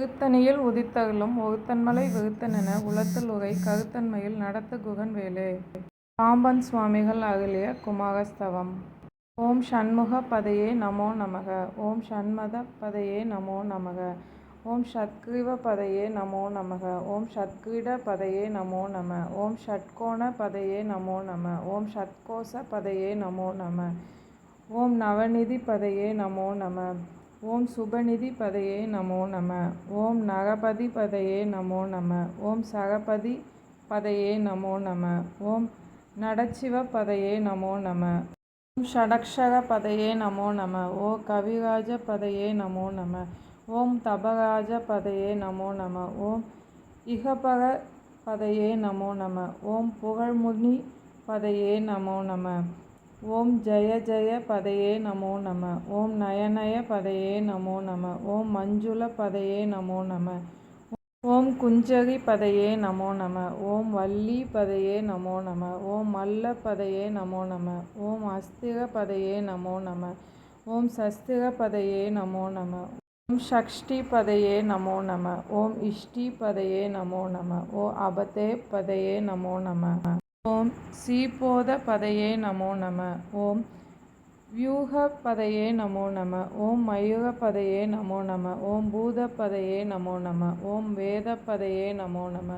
வெகுத்தனியில் உதித்தகலும் ஒகுத்தன்மலை வெகுத்தனென உலத்தல் உகை கருத்தன்மையில் நடத்து குகன் வேலே. பாம்பன் சுவாமிகள் அருளிய குமாரஸ்தவம் ஓம் சண்முக பதையே நமோ நமக. ஓம் சண்மத பதையே நமோ நமக. ஓம் ஷட்கிரீவ பதையே நமோ நமக. ஓம் ஷட்கிரீட பதையே நமோ நம. ஓம் ஷட்கோண பதையே நமோ நம. ஓம் ஷட்கோச பதையே நமோ நம. ஓம் நவநிதி பதையே நமோ நம. ஓம் சுபநிதி பதையே நமோ நம. ஓம் நரபதி பதையே நமோ நம. ஓம் சரபதி பதையே நமோ நம. ஓம் நடச்சிவ பதையே நமோ நம. ஓம் ஷடக்ஷர பதையே நமோ நம. ஓ கவிராஜ பதையே நமோ நம. ஓம் தபராஜ பதையே நமோ நம. ஓம் இகபர பதையே நமோ நம. ஓம் புகழ்முனி பதையே நமோ நம. ஓம் ஜய ஜய பதையே நமோ நம ஓம் நயநய பதையே நமோ நம ஓம் மஞ்சுள பதையே நமோ நம ஓம் குஞ்சரி பதையே நமோ நம ஓம் வள்ளி பதையே நமோ நம ஓம் மல்ல பதையே நமோ நம ஓம் அஸ்திர பதையே நமோ நம ஓம் சஸ்திர பதையே நமோ நம ஓம் ஷஷ்டி பதையே நமோ நம ஓம் இஷ்டி பதையே நமோ நம ஓ அபதே பதையே நமோ நம ஓம் சீபோத பதையே நமோ நம ஓம் வியூக பதையே நமோ நம ஓம் மயூர பதையே நமோ நம ஓம் பூத பதையே நமோ நம ஓம் வேத பதையே நமோ நம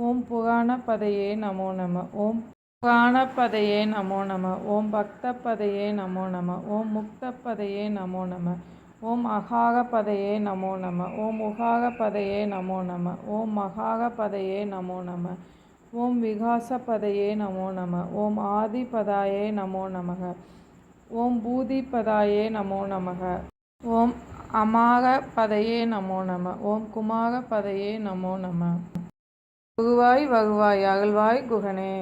ஓம் புராண பதையே நமோ நம ஓம் புராண பதையே நமோ நம ஓம் பக்த பதையே நமோ நம ஓம் முக்த பதையே நமோ நம ஓம் அகார பதையே நமோ நம ஓம் உகார பதையே நமோ நம ஓம் மகார பதையே நமோ நம ஓம் விகாசபதையே நமோ நம ஓம் ஆதிபதாயே நமோ நமக ஓம் பூதிபதாயே நமோ நமக ஓம் அமாக பதையே நமோ நம ஓம் குமார பதையே நமோ நம. குகுவாய் வருவாய் அகழ்வாய் குகனே.